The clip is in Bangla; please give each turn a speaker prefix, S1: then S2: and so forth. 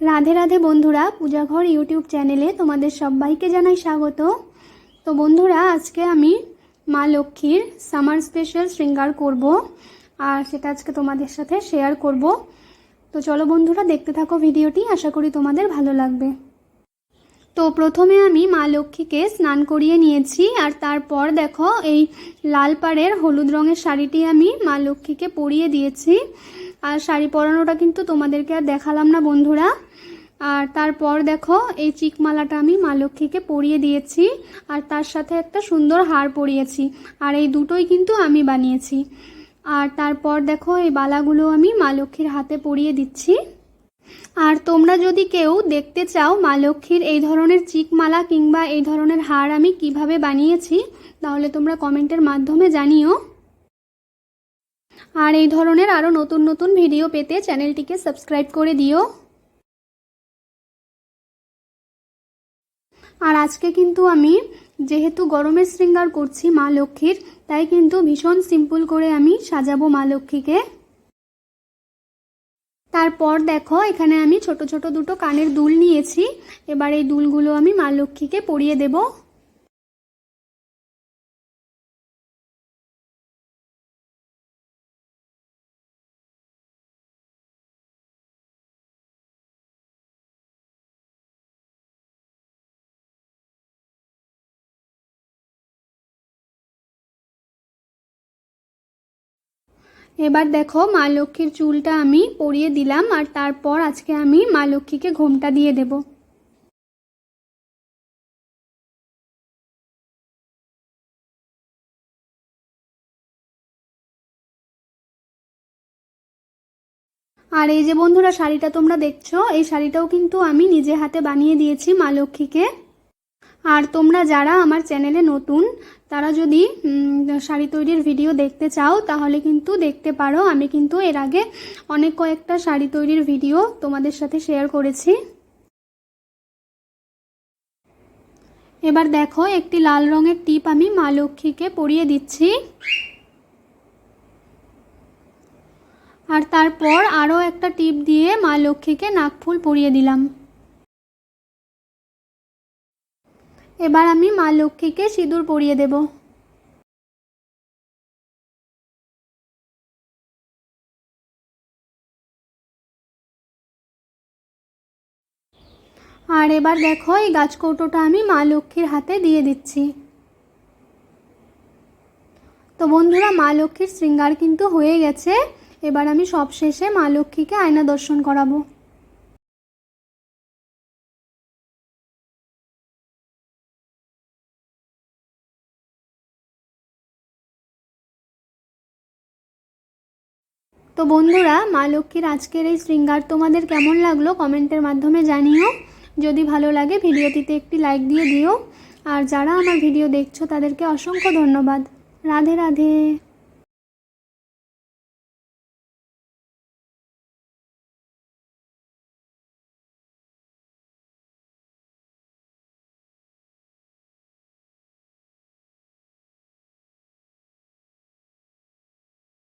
S1: রাধে রাধে বন্ধুরা, পূজাঘর ইউটিউব চ্যানেলে তোমাদের সবাইকে জানাই স্বাগত। তো বন্ধুরা, আজকে আমি মা লক্ষ্মীর সামার স্পেশাল শৃঙ্গার করব আর সেটা আজকে তোমাদের সাথে শেয়ার করব। তো চলো বন্ধুরা, দেখতে থাকো ভিডিওটি, আশা করি তোমাদের ভালো লাগবে। তো প্রথমে আমি মা লক্ষ্মীকে স্নান করিয়ে নিয়েছি আর তারপর দেখো এই লাল পাড়ের হলুদ রঙের শাড়িটি আমি মা লক্ষ্মীকে পরিয়ে দিয়েছি। আর শাড়ি পরানোটা কিন্তু তোমাদেরকে আর দেখালাম না, বন্ধুরা। আর তারপর দেখো, এই চিকমালাটা আমি মা লক্ষ্মীকে পরিয়ে দিয়েছি, আর তার সাথে একটা সুন্দর হার পরিয়েছি, আর এই দুটোই কিন্তু আমি বানিয়েছি। আর তারপর দেখো, এই বালাগুলো আমি মা লক্ষ্মীর হাতে পরিয়ে দিচ্ছি। আর তোমরা যদি কেউ দেখতে চাও মা লক্ষ্মীর এই ধরনের চিকমালা কিংবা এই ধরনের হার আমি কীভাবে বানিয়েছি, তাহলে তোমরা কমেন্টের মাধ্যমে জানিও। আর এই ধরনের আরও নতুন নতুন ভিডিও পেতে চ্যানেলটিকে সাবস্ক্রাইব করে দিও। আর আজকে কিন্তু আমি যেহেতু গরমের শৃঙ্গার করছি মা লক্ষ্মীর, তাই কিন্তু ভীষণ সিম্পল করে আমি সাজাবো মা লক্ষ্মীকে। তারপর দেখো, এখানে আমি ছোট ছোট দুটো কানের দুল নিয়েছি। এবার এই দুলগুলো আমি মা লক্ষ্মীকে পরিয়ে দেব। এবার দেখো মা লক্ষ্মীর চুলটা আমি পরিয়ে দিলাম আর তারপর আজকে আমি মা লক্ষ্মীকে ঘোমটা দিয়ে দেব। আর এই যে বন্ধুরা শাড়িটা তোমরা দেখছ, এই শাড়িটাও কিন্তু আমি নিজে হাতে বানিয়ে দিয়েছি মা লক্ষ্মীকে। আর তোমরা যারা আমার চ্যানেলে নতুন, তারা যদি শাড়ি তৈরির ভিডিও দেখতে চাও, তাহলে কিন্তু দেখতে পারো। আমি কিন্তু এর আগে অনেক কয়েকটা শাড়ি তৈরির ভিডিও তোমাদের সাথে শেয়ার করেছি। এবার দেখো, একটি লাল রঙের টিপ আমি মা লক্ষ্মীকে পরিয়ে দিচ্ছি। আর তারপর আরও একটা টিপ দিয়ে মা লক্ষ্মীকে নাকফুল পরিয়ে দিলাম। এবার আমি মা লক্ষ্মীকে সিঁদুর পরিয়ে দেব। আর এবার দেখো, এই গাছ কৌটোটা আমি মা লক্ষ্মীর হাতে দিয়ে দিচ্ছি। তো বন্ধুরা, মা লক্ষ্মীর শৃঙ্গার কিন্তু হয়ে গেছে। এবার আমি সব শেষে মা লক্ষ্মীকে আয়না দর্শন করাবো। তো বন্ধুরা, মা লক্ষ্মীর আজকের এই শৃঙ্গার তোমাদের কেমন লাগল কমেন্টের মাধ্যমে জানিও। যদি ভালো লাগে ভিডিওটিতে একটি লাইক দিয়ে দিও। আর যারা আমার ভিডিও দেখছ, তাদেরকে অসংখ্য ধন্যবাদ। রাধে রাধে।